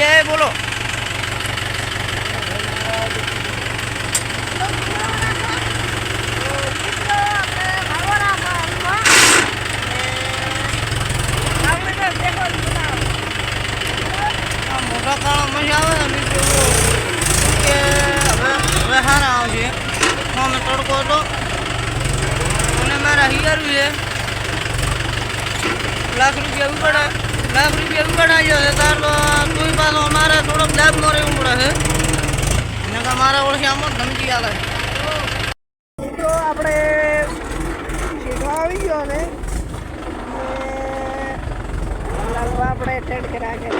જય બોલો. મોટા કાળો મજા આવે ને કે હવે હવે સારા આવશે અમે તડકો હતો. અને મારા હિયર છે લાખ રૂપિયા પડે લાખ રૂપિયા ઉગાડા ગયો તાર તો તું પાછો અમારે થોડોક નો રહેવું પડે છે એને મારા ઓળખી આમાં ધમકી આવે મિત્રો આપણે આવી ગયો ને આપણે ટેડ કરા કે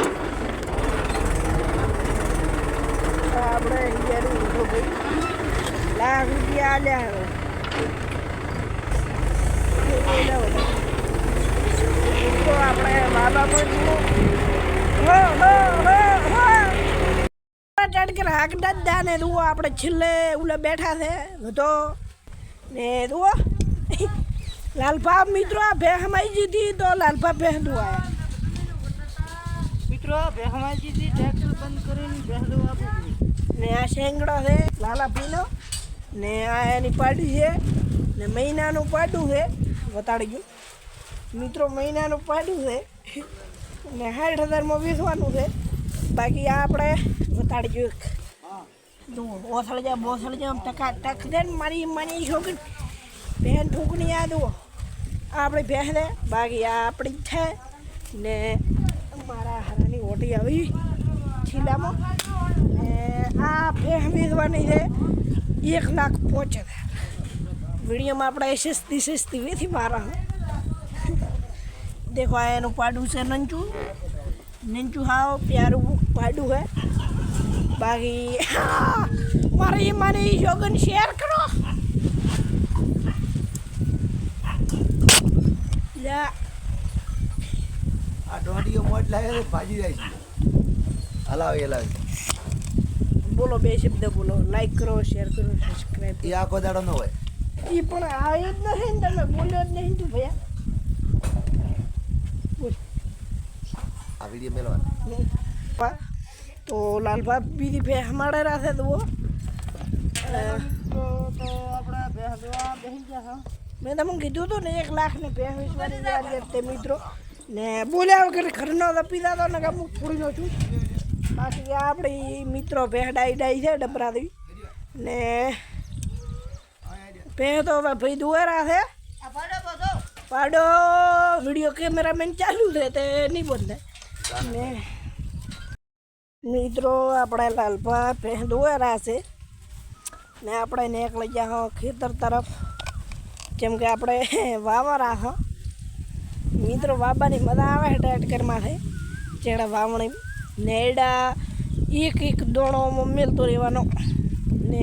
આપણે લાખ રૂપિયા આલ્યા હવે. આપણે દાદા ને જુઓ આપણે છેલ્લે ઉલે બેઠા છે. તો ને જુઓ. લાલભા મિત્રો આ ભે હમાઈ જીધી તો લાલભા ભે દુઆયા મિત્રો બેહમાજીથી ટ્રેક્ટર બંધ કરીને ભે આપું ને આ શેંગડો છે લાલા પીનો ને આ એની પાડી છે. ને મહિનાનું પાડું છે. વતાડી ગયું મિત્રો, મહિનાનું પાડું છે ને સાઠ હજારમાં વેચવાનું છે. બાકી આ આપણે વતાડી ગયું તું ઓસળ જા બોસળ જા આમ ટકા ટક દે ને મારી માની છોકરી. બહેન ઠૂકની આ દો આ આપણી ભેંસ છે. બાકી આ આપણી જ છે. ને મારા હારાની ઓટી આવી છીલામાં. ને આ ભેંસ વેચવાની છે એક લાખ પાંચ હજાર વિડીયોમાં આપણે સસ્તી સસ્તી વેથી મારા દેખો આ એનું પાડું છે નંચુ નંચુ હાવ પ્યારું પાડું હે. બાકી મારી મને યોગન શેર કરો. આ દોઢીઓ મોટ લાગે ભાજી જાય છે. હલાવી હલાવી. બોલો બે શબ્દ બોલો. લાઈક કરો શેર કરો સબસ્ક્રાઈબ એ આખો દાડો ન હોય. એ પણ આવ્યો જ નથી તમે બોલ્યો જ નહીં તું ભૈયા બોલ આ વીડિયો મેળવાનો તો લાલભા બીજી ભે હમાડે રાખે તો મેં તમને કીધું હતું ને એક લાખ ને ભે વિશ્વાની જારી તે મિત્રો. ને બોલ્યા વગર ઘરનો તપી તો ને હું થોડી નો છું. બાકી આપણી મિત્રો ભે ડાઈ ડાઈ છે ડબરા દેવી ને ભે તો હવે ભાઈ દુવારા છે. પાડો વીડિયો કેમેરામેન ચાલુ છે તે નહીં બંધ ને મિત્રો, આપણે લાલભા દોરા છે. ને આપણે ને એક લઈ જાઓ ખેતર તરફ. જેમ કે આપણે વાવરા હ. મિત્રો વાબાની મજા આવે ટેટકરમાં છે જેડા વાવણી, નેડા, એક એક દોણો મેલતો રહેવાનો. ને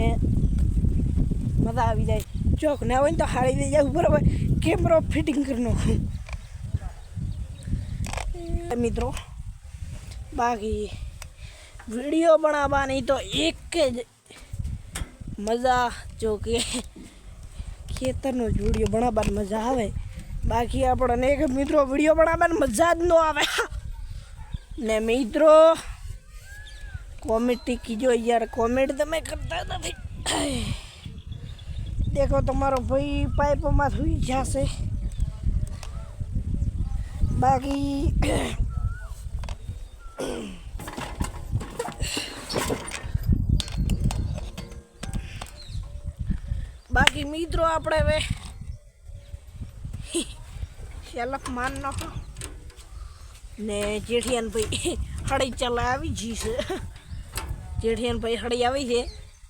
મજા આવી જાય. ચોક ના હોય ને તો હારી દઈ જાય બરાબર? કેમેરો ફિટિંગ કરી મિત્રો બાકી વીડિયો બનાવવાની તો એક જ મજા. જો કે ખેતરનો જ વીડિયો બનાવવાની મજા આવે. બાકી આપણને એક મિત્રો વીડિયો બનાવવાની મજા જ ન આવે. ને મિત્રો કોમેન્ટ કીજો યાર કોમેન્ટ તમે કરતા નથી. દેખો, તમારો ભાઈ પાઇપમાં સુઈ જશે. બાકી બાકી મિત્રો આપણે હવે સેલફ માન નાખો ને જેઠિયાન ભાઈ હળી ચલા આવી જી છે. જેઠિયાન ભાઈ હળી આવી છે.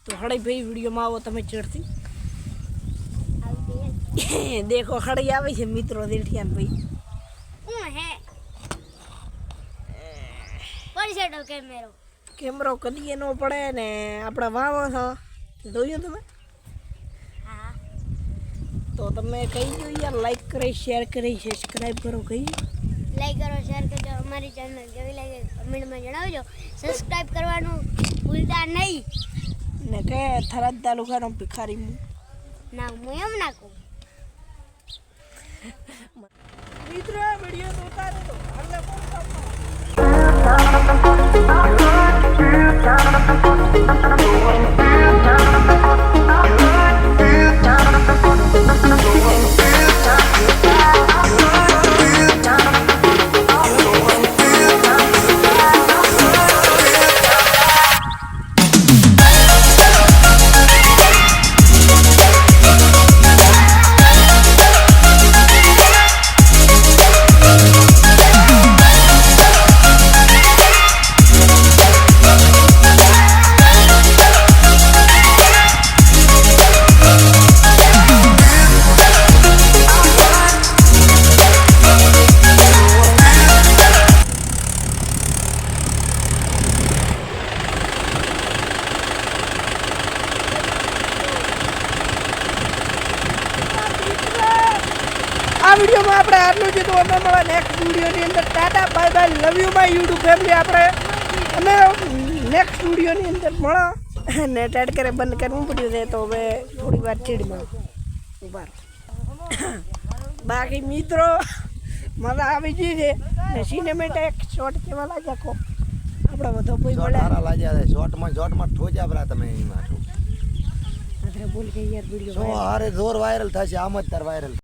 તો હળી ભાઈ વિડીયોમાં આવો તમે ચડતી દેખો હળી આવી છે મિત્રો જેઠિયાન ભાઈ હું હે કોણ કેમેરો કેમેરો કદી એનો પડે ને આપણે વાવો છો જોયું તમે? તો તમે કહી દો યાર લાઈક કરી શેર કરી સબસ્ક્રાઇબ કરો કહી લાઈક કરો શેર કરજો અમારી ચેનલ કેવી લાગે કમેન્ટમાં જણાવજો. સબસ્ક્રાઇબ કરવાનું ભૂલતા નહીં. ને કે થરાદ તાલુકાનો ભિખારી હું ના હું એમ નાખું મિત્રો વીડિયો ઉતારે Thank you. વિડીયોમાં આપણે આટલું જ તો અમે મળવા નેક્સ્ટ વિડીયોની અંદર tata bye bye love you my YouTube family આપણે અમે નેક્સ્ટ વિડીયોની અંદર મળો. ને ટેડ કરે બંધ કરવું પડ્યું છે તો હવે થોડી વાર ચીડમાં ઊભા બાકી મિત્રો મજા આવી ગઈ છે. ને સિનેમેટિક શોટ કેવા લાગ્યા કો આપણે બધો કોઈ બોલે સારા લાગ્યા છે. શોર્ટમાં શોટમાં ઠોજા બરા તમે એમાં. બોલ કે યાર વીડિયો હારે જોર વાયરલ થશે આમ જ તાર વાયરલ